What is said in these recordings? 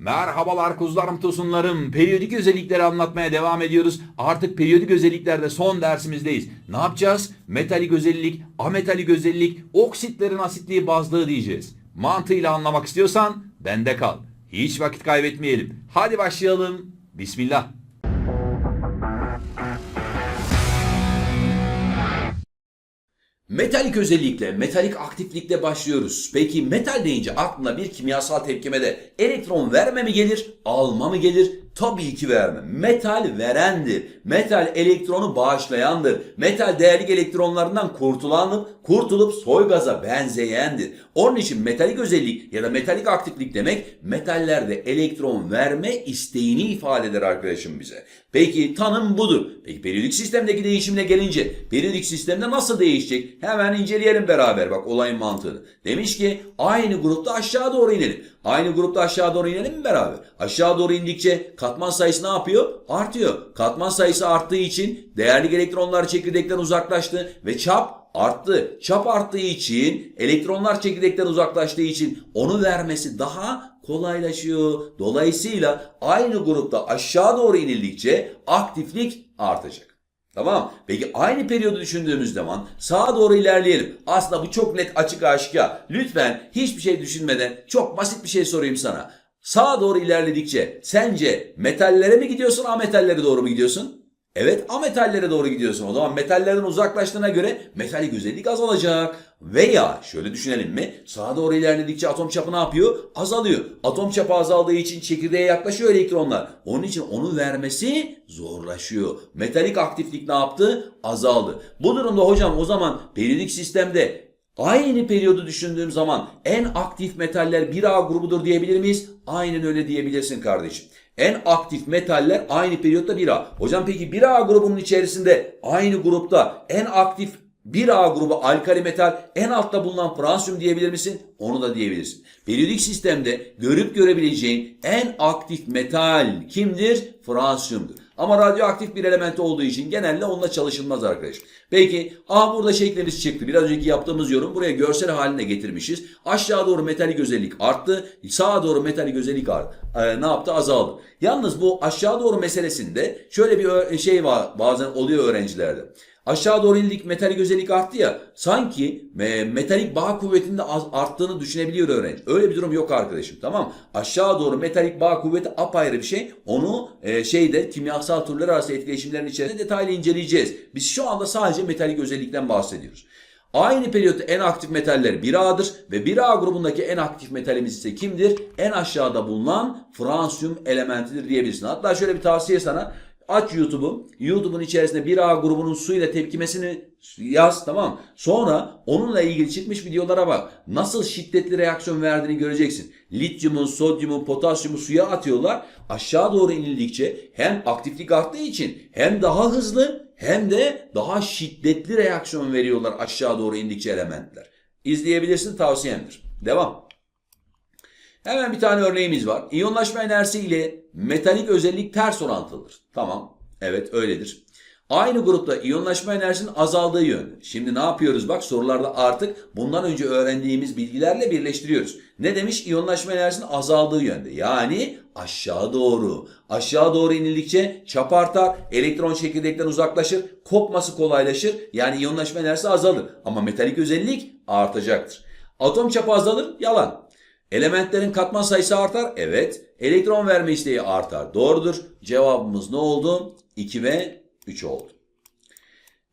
Merhabalar kuzularım tosunlarım. Periyodik özellikleri anlatmaya devam ediyoruz. Artık periyodik özelliklerde son dersimizdeyiz. Ne yapacağız? Metalik özellik, ametalik özellik, oksitlerin asitliği bazlığı diyeceğiz. Mantığıyla anlamak istiyorsan bende kal. Hiç vakit kaybetmeyelim. Hadi başlayalım. Bismillah. Metalik özellikle, metalik aktiflikle başlıyoruz. Peki metal deyince aklına bir kimyasal tepkimede elektron verme mi gelir, alma mı gelir? Tabii ki verme. Metal verendir. Metal elektronu bağışlayandır. Metal değerli elektronlarından kurtulanıp, kurtulup soy benzeyendir. Onun için metalik özellik ya da metalik aktiflik demek metallerde elektron verme isteğini ifade eder arkadaşım bize. Peki tanım budur. Peki periyodik sistemdeki değişimine gelince periyodik sistemde nasıl değişecek? Hemen inceleyelim beraber bak olayın mantığını. Demiş ki aynı grupta aşağı doğru inelim. Aynı grupta aşağı doğru inelim mi beraber? Aşağı doğru indikçe katman sayısı ne yapıyor? Artıyor. Katman sayısı arttığı için değerli elektronlar çekirdekten uzaklaştı ve çap arttı. Çap arttığı için elektronlar çekirdekten uzaklaştığı için onu vermesi daha kolaylaşıyor. Dolayısıyla aynı grupta aşağı doğru inildikçe aktiflik artacak. Tamam. Peki aynı periyodu düşündüğümüz zaman sağa doğru ilerleyelim. Aslında bu çok net açık aşikar. Lütfen hiçbir şey düşünmeden çok basit bir şey sorayım sana. Sağa doğru ilerledikçe sence metallere mi gidiyorsun ametallere doğru mu gidiyorsun? Evet ametallere doğru gidiyorsun. O zaman metallerden uzaklaştığına göre metalik özellik azalacak. Veya şöyle düşünelim mi? Sağa doğru ilerledikçe atom çapı ne yapıyor? Azalıyor. Atom çapı azaldığı için çekirdeğe yaklaşıyor elektronlar. Onun için onu vermesi zorlaşıyor. Metalik aktiflik ne yaptı? Azaldı. Bu durumda hocam o zaman periyodik sistemde Aynı periyodu düşündüğüm zaman en aktif metaller 1A grubudur diyebilir miyiz? Aynen öyle diyebilirsin kardeşim. En aktif metaller aynı periyotta 1A. Hocam peki 1A grubunun içerisinde aynı grupta en aktif 1A grubu alkali metal en altta bulunan fransiyum diyebilir misin? Onu da diyebilirsin. Periyodik sistemde görüp görebileceğin en aktif metal kimdir? Fransiyumdur. Ama radyoaktif bir element olduğu için genelde onunla çalışılmaz arkadaş. Peki aha burada şeklimiz çıktı. Biraz önceki yaptığımız yorum buraya görsel haline getirmişiz. Aşağı doğru metalik özellik arttı. Sağa doğru metalik özellik arttı. Ee, ne yaptı? Azaldı. Yalnız bu aşağı doğru meselesinde şöyle bir şey var bazen oluyor öğrencilerde. Aşağı doğru indik metalik özellik arttı ya sanki e, metalik bağ kuvvetinde az arttığını düşünebiliyor öğrenci. Öyle bir durum yok arkadaşım tamam? Aşağı doğru metalik bağ kuvveti apayrı bir şey. Onu e, şeyde kimyasal türler arası etkileşimlerin içerisinde detaylı inceleyeceğiz. Biz şu anda sadece metalik özellikten bahsediyoruz. Aynı periyotta en aktif metaller 1A'dır ve 1A grubundaki en aktif metalimiz ise kimdir? En aşağıda bulunan fransiyum elementidir diyebilirsin. Hatta şöyle bir tavsiye sana. Aç YouTube'u. YouTube'un içerisinde 1A grubunun suyla tepkimesini yaz tamam? Sonra onunla ilgili çıkmış videolara bak. Nasıl şiddetli reaksiyon verdiğini göreceksin. Lityumun, sodyumun, potasyumu suya atıyorlar. Aşağı doğru inildikçe hem aktiflik arttığı için hem daha hızlı hem de daha şiddetli reaksiyon veriyorlar aşağı doğru indikçe elementler. İzleyebilirsin tavsiyemdir. Devam. Hemen bir tane örneğimiz var. İyonlaşma enerjisi ile metalik özellik ters orantılıdır. Tamam. Evet öyledir. Aynı grupta iyonlaşma enerjisinin azaldığı yönde. Şimdi ne yapıyoruz? Bak sorularda artık bundan önce öğrendiğimiz bilgilerle birleştiriyoruz. Ne demiş? İyonlaşma enerjisinin azaldığı yönde. Yani aşağı doğru. Aşağı doğru inildikçe çap artar, elektron çekirdekten uzaklaşır, kopması kolaylaşır. Yani iyonlaşma enerjisi azalır. Ama metalik özellik artacaktır. Atom çapı azalır, yalan. Elementlerin katman sayısı artar. Evet. Elektron verme isteği artar. Doğrudur. Cevabımız ne oldu? 2 ve 3 oldu.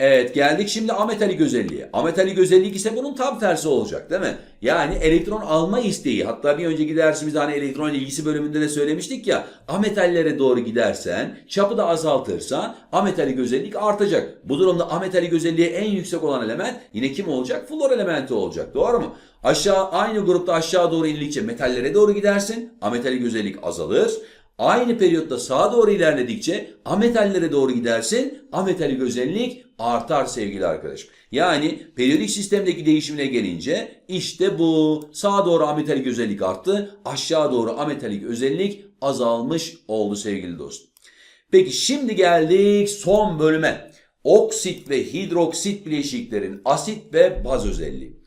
Evet geldik şimdi ametalik özelliğe. Ametalik özellik ise bunun tam tersi olacak değil mi? Yani elektron alma isteği. Hatta bir önceki dersimizde hani elektron ilgisi bölümünde de söylemiştik ya. Ametallere doğru gidersen, çapı da azaltırsan ametalik özellik artacak. Bu durumda ametalik özelliği en yüksek olan element yine kim olacak? Flor elementi olacak. Doğru mu? Aşağı aynı grupta aşağı doğru indikçe metallere doğru gidersin. Ametalik özellik azalır. Aynı periyotta sağa doğru ilerledikçe ametallere doğru gidersin. Ametalik özellik artar sevgili arkadaşım. Yani periyodik sistemdeki değişimine gelince işte bu. Sağa doğru ametalik özellik arttı. Aşağı doğru ametalik özellik azalmış oldu sevgili dostum. Peki şimdi geldik son bölüme. Oksit ve hidroksit bileşiklerin asit ve baz özelliği.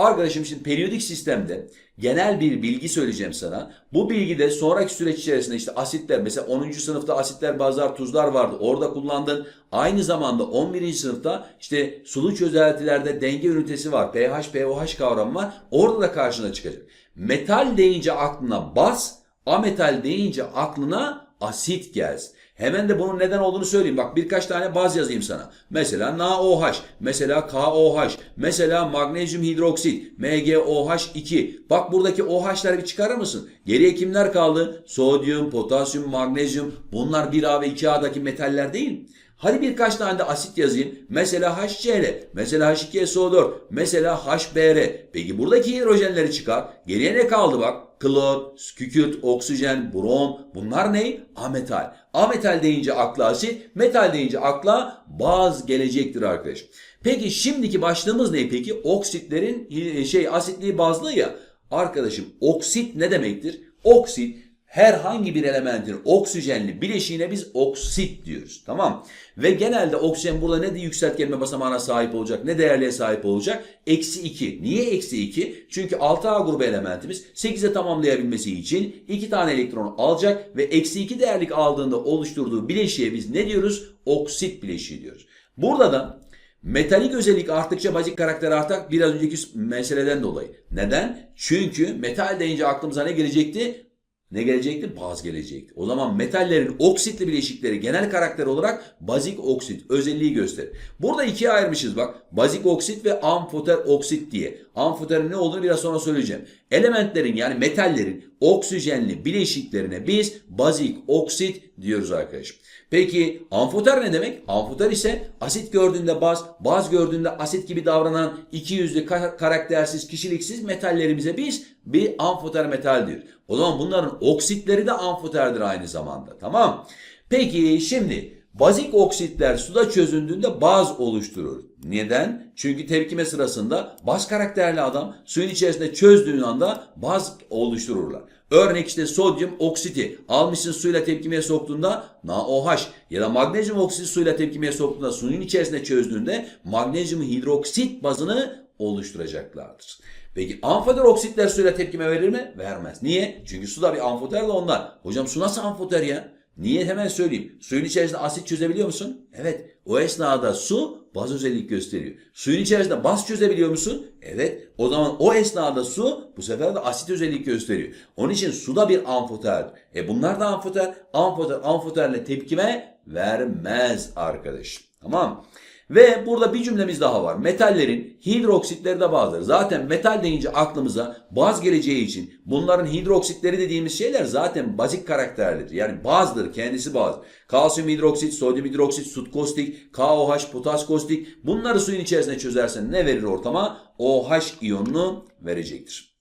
Arkadaşım şimdi periyodik sistemde genel bir bilgi söyleyeceğim sana. Bu bilgi de sonraki süreç içerisinde işte asitler mesela 10. sınıfta asitler, bazlar, tuzlar vardı. Orada kullandın. Aynı zamanda 11. sınıfta işte sulu çözeltilerde denge ünitesi var. pH, pOH kavramı var. Orada da karşına çıkacak. Metal deyince aklına baz, ametal deyince aklına asit gelsin. Hemen de bunun neden olduğunu söyleyeyim. Bak birkaç tane baz yazayım sana. Mesela NaOH, mesela KOH, mesela magnezyum hidroksit, MgOH2. Bak buradaki OH'ları bir çıkarır mısın? Geriye kimler kaldı? Sodyum, potasyum, magnezyum. Bunlar 1A ve 2A'daki metaller değil mi? Hadi birkaç tane de asit yazayım. Mesela HCl, mesela H2SO4, mesela HBr. Peki buradaki hidrojenleri çıkar. Geriye ne kaldı bak? Klor, kükürt, oksijen, brom. Bunlar ne? Ametal. Ametal deyince akla asit, metal deyince akla baz gelecektir arkadaş. Peki şimdiki başlığımız ne peki? Oksitlerin şey asitliği bazlığı ya. Arkadaşım oksit ne demektir? Oksit herhangi bir elementin oksijenli bileşiğine biz oksit diyoruz. Tamam. Ve genelde oksijen burada ne de yükseltgenme basamağına sahip olacak ne değerliğe sahip olacak? Eksi 2. Niye eksi 2? Çünkü 6A grubu elementimiz 8'e tamamlayabilmesi için 2 tane elektron alacak ve eksi 2 değerlik aldığında oluşturduğu bileşiğe biz ne diyoruz? Oksit bileşiği diyoruz. Burada da Metalik özellik arttıkça bazik karakter artar biraz önceki meseleden dolayı. Neden? Çünkü metal deyince aklımıza ne gelecekti? Ne gelecekti? Baz gelecekti. O zaman metallerin oksitli bileşikleri genel karakter olarak bazik oksit özelliği gösterir. Burada ikiye ayırmışız bak. Bazik oksit ve amfoter oksit diye. Amfoterin ne olduğunu biraz sonra söyleyeceğim. Elementlerin yani metallerin oksijenli bileşiklerine biz bazik oksit diyoruz arkadaşım. Peki amfoter ne demek? Amfoter ise asit gördüğünde baz, baz gördüğünde asit gibi davranan iki yüzlü karaktersiz, kişiliksiz metallerimize biz bir amfoter metal diyoruz. O zaman bunların oksitleri de amfoterdir aynı zamanda. Tamam. Peki şimdi Bazik oksitler suda çözündüğünde baz oluşturur. Neden? Çünkü tepkime sırasında baz karakterli adam suyun içerisinde çözdüğün anda baz oluştururlar. Örnek işte sodyum oksiti almışsın suyla tepkimeye soktuğunda NaOH ya da magnezyum oksiti suyla tepkimeye soktuğunda suyun içerisinde çözdüğünde magnezyum hidroksit bazını oluşturacaklardır. Peki amfoter oksitler suyla tepkime verir mi? Vermez. Niye? Çünkü suda bir amfoter de onlar. Hocam su nasıl amfoter ya? Niye hemen söyleyeyim. Suyun içerisinde asit çözebiliyor musun? Evet. O esnada su baz özellik gösteriyor. Suyun içerisinde baz çözebiliyor musun? Evet. O zaman o esnada su bu sefer de asit özellik gösteriyor. Onun için su da bir amfoter. E bunlar da amfoter. Amfoter amfoterle tepkime vermez arkadaş. Tamam ve burada bir cümlemiz daha var. Metallerin hidroksitleri de bazıları. Zaten metal deyince aklımıza baz geleceği için bunların hidroksitleri dediğimiz şeyler zaten bazik karakterlidir. Yani bazdır, kendisi baz. Kalsiyum hidroksit, sodyum hidroksit, sut kostik, KOH, potas kostik. Bunları suyun içerisine çözersen ne verir ortama? OH iyonunu verecektir.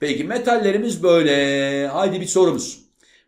Peki metallerimiz böyle. Haydi bir sorumuz.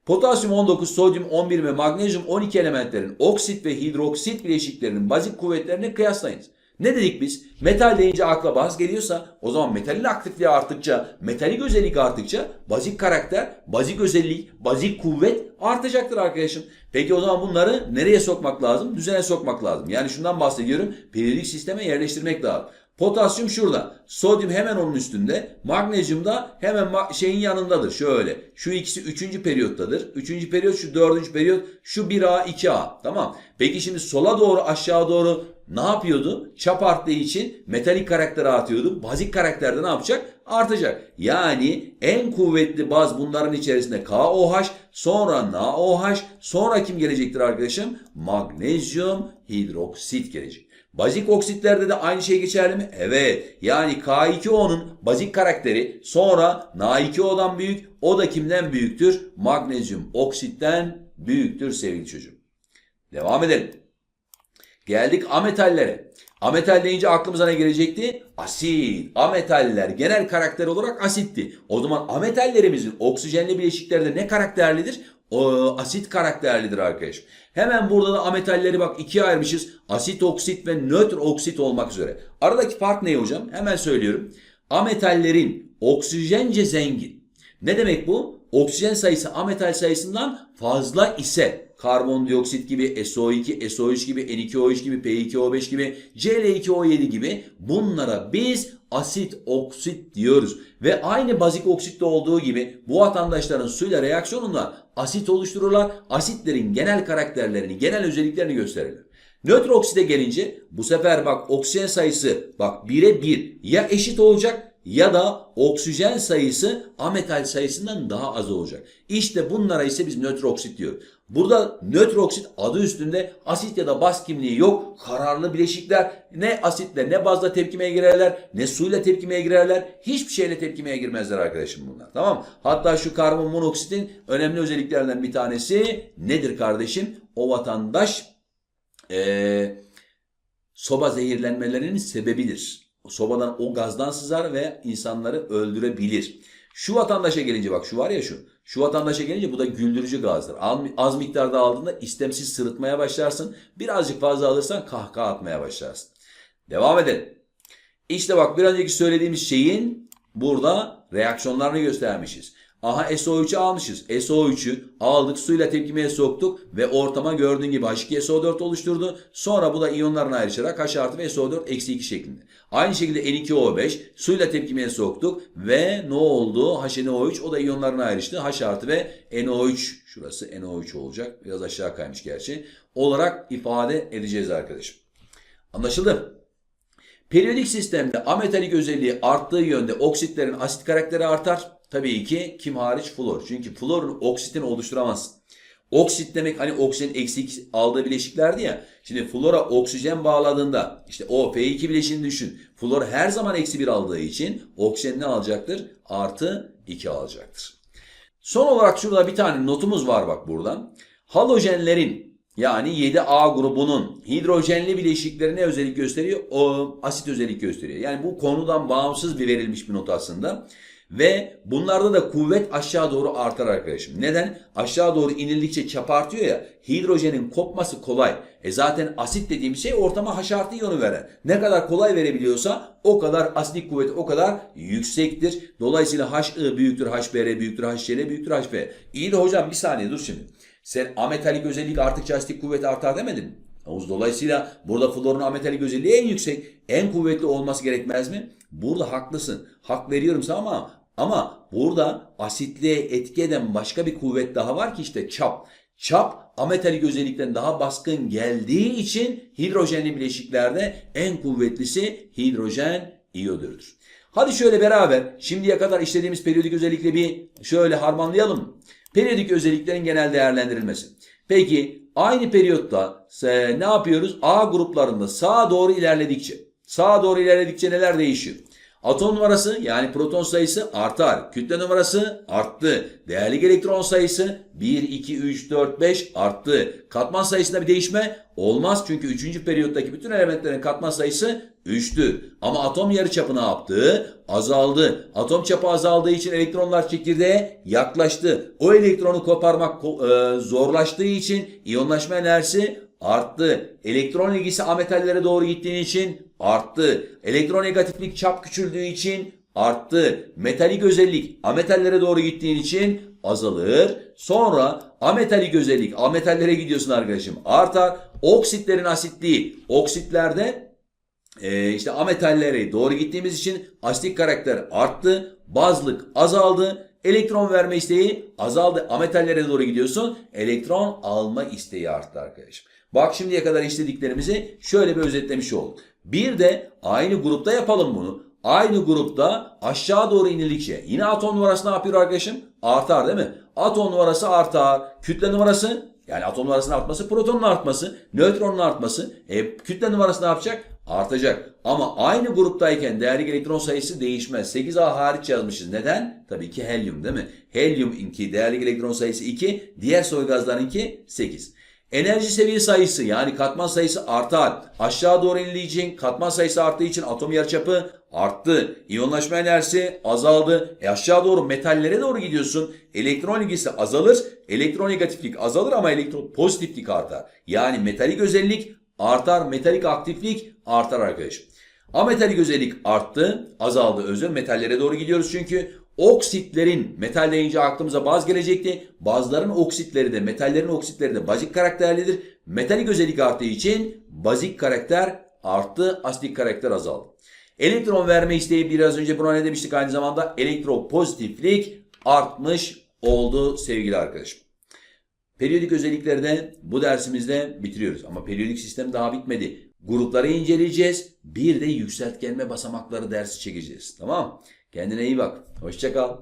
Potasyum 19, sodyum 11 ve magnezyum 12 elementlerin oksit ve hidroksit bileşiklerinin bazik kuvvetlerini kıyaslayınız. Ne dedik biz? Metal deyince akla baz geliyorsa o zaman metalin aktifliği arttıkça, metalik özellik arttıkça bazik karakter, bazik özellik, bazik kuvvet artacaktır arkadaşım. Peki o zaman bunları nereye sokmak lazım? Düzene sokmak lazım. Yani şundan bahsediyorum. Periyodik sisteme yerleştirmek lazım. Potasyum şurada. Sodyum hemen onun üstünde. Magnezyum da hemen şeyin yanındadır. Şöyle. Şu ikisi üçüncü periyottadır. Üçüncü periyot şu dördüncü periyot. Şu 1A 2A. Tamam. Peki şimdi sola doğru aşağı doğru ne yapıyordu? Çap arttığı için metalik karakter artıyordu. Bazik karakterde ne yapacak? Artacak. Yani en kuvvetli baz bunların içerisinde KOH, sonra NaOH, sonra kim gelecektir arkadaşım? Magnezyum hidroksit gelecek. Bazik oksitlerde de aynı şey geçerli mi? Evet. Yani K2O'nun bazik karakteri sonra Na2O'dan büyük. O da kimden büyüktür? Magnezyum oksitten büyüktür sevgili çocuğum. Devam edelim. Geldik ametallere. Ametal deyince aklımıza ne gelecekti? Asit. Ametaller genel karakter olarak asitti. O zaman ametallerimizin oksijenli bileşiklerde ne karakterlidir? Asit karakterlidir arkadaşım. Hemen burada da ametalleri bak ikiye ayırmışız. Asit oksit ve nötr oksit olmak üzere. Aradaki fark ne hocam? Hemen söylüyorum. Ametallerin oksijence zengin. Ne demek bu? Oksijen sayısı ametal sayısından fazla ise karbondioksit gibi, SO2, SO3 gibi, N2O3 gibi, P2O5 gibi, Cl2O7 gibi bunlara biz asit oksit diyoruz. Ve aynı bazik oksitte olduğu gibi bu vatandaşların suyla reaksiyonunda asit oluştururlar. Asitlerin genel karakterlerini, genel özelliklerini gösterirler. Nötr oksite gelince bu sefer bak oksijen sayısı bak 1'e 1 ya eşit olacak ya da oksijen sayısı ametal sayısından daha az olacak. İşte bunlara ise biz nötr oksit diyoruz. Burada nötr oksit adı üstünde asit ya da baz kimliği yok. Kararlı bileşikler ne asitle ne bazla tepkimeye girerler ne suyla tepkimeye girerler. Hiçbir şeyle tepkimeye girmezler arkadaşım bunlar. Tamam? Hatta şu karbon monoksitin önemli özelliklerinden bir tanesi nedir kardeşim? O vatandaş eee soba zehirlenmelerinin sebebidir. Sobadan o gazdan sızar ve insanları öldürebilir. Şu vatandaşa gelince bak şu var ya şu. Şu vatandaşa gelince bu da güldürücü gazdır. Az miktarda aldığında istemsiz sırıtmaya başlarsın. Birazcık fazla alırsan kahkaha atmaya başlarsın. Devam edelim. İşte bak bir önceki söylediğimiz şeyin burada reaksiyonlarını göstermişiz. Aha SO3'ü almışız. SO3'ü aldık suyla tepkimeye soktuk ve ortama gördüğün gibi H2SO4 oluşturdu. Sonra bu da iyonlarına ayrışarak H artı ve SO4 eksi 2 şeklinde. Aynı şekilde N2O5 suyla tepkimeye soktuk ve ne oldu? HNO3 o da iyonlarına ayrıştı. H artı ve NO3 şurası NO3 olacak. Biraz aşağı kaymış gerçi. Olarak ifade edeceğiz arkadaşım. Anlaşıldı? Periyodik sistemde ametalik özelliği arttığı yönde oksitlerin asit karakteri artar. Tabii ki kim hariç flor. Çünkü florun oksitini oluşturamazsın. Oksit demek hani oksijenin eksik aldığı bileşiklerdi ya. Şimdi flora oksijen bağladığında işte o F2 bileşiğini düşün. Flor her zaman eksi 1 aldığı için oksijen ne alacaktır? Artı 2 alacaktır. Son olarak şurada bir tane notumuz var bak buradan. Halojenlerin yani 7A grubunun hidrojenli bileşikleri ne özellik gösteriyor? O asit özellik gösteriyor. Yani bu konudan bağımsız bir verilmiş bir not aslında. Ve bunlarda da kuvvet aşağı doğru artar arkadaşım. Neden? Aşağı doğru inildikçe çap artıyor ya. Hidrojenin kopması kolay. E zaten asit dediğim şey ortama H artı iyonu veren. Ne kadar kolay verebiliyorsa o kadar asidik kuvveti o kadar yüksektir. Dolayısıyla HI büyüktür HBr büyüktür HCl büyüktür HB. İyi de hocam bir saniye dur şimdi. Sen ametalik özellik arttıkça asidik kuvvet artar demedin mi? Dolayısıyla burada florun ametalik özelliği en yüksek, en kuvvetli olması gerekmez mi? Burada haklısın. Hak veriyorum sana ama ama burada asitliğe etki eden başka bir kuvvet daha var ki işte çap. Çap ametalik özellikten daha baskın geldiği için hidrojenli bileşiklerde en kuvvetlisi hidrojen iyodürdür. Hadi şöyle beraber şimdiye kadar işlediğimiz periyodik özellikle bir şöyle harmanlayalım. Periyodik özelliklerin genel değerlendirilmesi. Peki aynı periyotta e, ne yapıyoruz? A gruplarında sağa doğru ilerledikçe, sağa doğru ilerledikçe neler değişiyor? Atom numarası yani proton sayısı artar. Kütle numarası arttı. Değerli elektron sayısı 1, 2, 3, 4, 5 arttı. Katman sayısında bir değişme olmaz. Çünkü 3. periyottaki bütün elementlerin katman sayısı 3'tü. Ama atom yarıçapı ne yaptı? Azaldı. Atom çapı azaldığı için elektronlar çekirdeğe yaklaştı. O elektronu koparmak e, zorlaştığı için iyonlaşma enerjisi arttı. Elektron ilgisi ametallere doğru gittiği için arttı. Elektronegatiflik çap küçüldüğü için arttı. Metalik özellik ametallere doğru gittiğin için azalır. Sonra ametalik özellik ametallere gidiyorsun arkadaşım artar. Oksitlerin asitliği oksitlerde e, işte ametallere doğru gittiğimiz için asitik karakter arttı. Bazlık azaldı. Elektron verme isteği azaldı. Ametallere doğru gidiyorsun. Elektron alma isteği arttı arkadaşım. Bak şimdiye kadar işlediklerimizi şöyle bir özetlemiş olduk. Bir de aynı grupta yapalım bunu. Aynı grupta aşağı doğru inildikçe yine atom numarası ne yapıyor arkadaşım? Artar değil mi? Atom numarası artar. Kütle numarası yani atom numarasının artması protonun artması, nötronun artması. E, kütle numarası ne yapacak? Artacak. Ama aynı gruptayken değerli elektron sayısı değişmez. 8A hariç yazmışız. Neden? Tabii ki helyum değil mi? Helyum 2 değerli elektron sayısı 2, diğer soy gazlarınki 8. Enerji seviye sayısı yani katman sayısı artar. Aşağı doğru için katman sayısı arttığı için atom yarıçapı arttı. İyonlaşma enerjisi azaldı. E aşağı doğru metallere doğru gidiyorsun. Elektron ilgisi azalır. Elektron negatiflik azalır ama elektron pozitiflik artar. Yani metalik özellik artar. Metalik aktiflik artar arkadaşım. Ametalik özellik arttı, azaldı özür. Metallere doğru gidiyoruz çünkü Oksitlerin metal deyince aklımıza baz gelecekti. Bazıların oksitleri de metallerin oksitleri de bazik karakterlidir. Metalik özellik arttığı için bazik karakter arttı, asitik karakter azaldı. Elektron verme isteği biraz önce buna ne demiştik aynı zamanda elektropozitiflik artmış oldu sevgili arkadaşım. Periyodik özellikleri de bu dersimizde bitiriyoruz. Ama periyodik sistem daha bitmedi. Grupları inceleyeceğiz. Bir de yükseltgenme basamakları dersi çekeceğiz. Tamam Kendine iyi bak. Hoşça kal.